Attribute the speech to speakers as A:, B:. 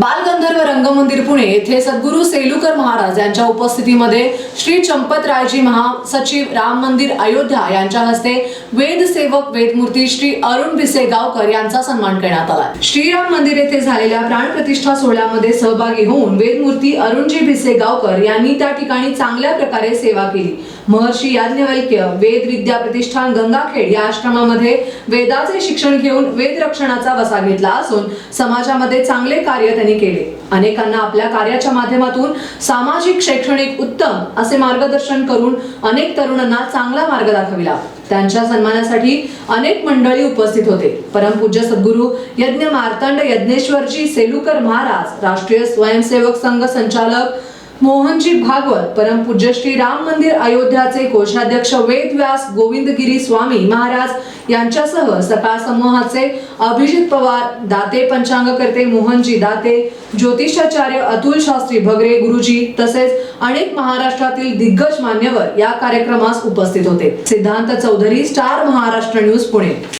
A: बालगंधर्व रंगमंदिर पुणे येथे सद्गुरू सेलुकर महाराज यांच्या उपस्थितीमध्ये श्री चंपतरायजी महासचिव राम मंदिर अयोध्या यांच्या हस्ते वेद सेवक वेदमूर्ती श्री अरुण भिसेगावकर यांचा सन्मान करण्यात आला. श्रीराम मंदिर येथे झालेल्या प्राणप्रतिष्ठा सोहळ्यामध्ये सहभागी होऊन वेदमूर्ती अरुणजी भिसेगावकर यांनी त्या ठिकाणी चांगल्या प्रकारे सेवा केली. महर्षी याज्ञवल्क्य वेद विद्या प्रतिष्ठान गंगाखेड या आश्रमामध्ये वेदाचे शिक्षण घेऊन वेद रक्षणाचा वसा घेतला असून समाजामध्ये चांगले कार्य त्यांनी केले. अनेकांना आपल्या कार्याच्या माध्यमातून सामाजिक शैक्षणिक उत्तम असे मार्गदर्शन करून अनेक तरुणांना चांगला मार्ग दाखविला. त्यांच्या सन्मानासाठी अनेक मंडळी उपस्थित होते. परमपूज्य सद्गुरू यज्ञ मार्तंड यज्ञेश्वरजी सेलुकर महाराज राष्ट्रीय स्वयंसेवक संघ संचालक मोहनजी भागवत परमपूज्य श्री राम मंदिर अयोध्याचे कोषाध्यक्ष वेद व्यास गोविंदगिरी स्वामी महाराज यांच्यासह सकाळ समूहाचे अभिजित पवार दाते पंचांगकर्ते मोहनजी दाते ज्योतिषाचार्य अतुल शास्त्री भगरे गुरुजी तसेच अनेक महाराष्ट्रातील दिग्गज मान्यवर या कार्यक्रमास उपस्थित होते. Siddhant Chaudhari star Maharashtra news Pune.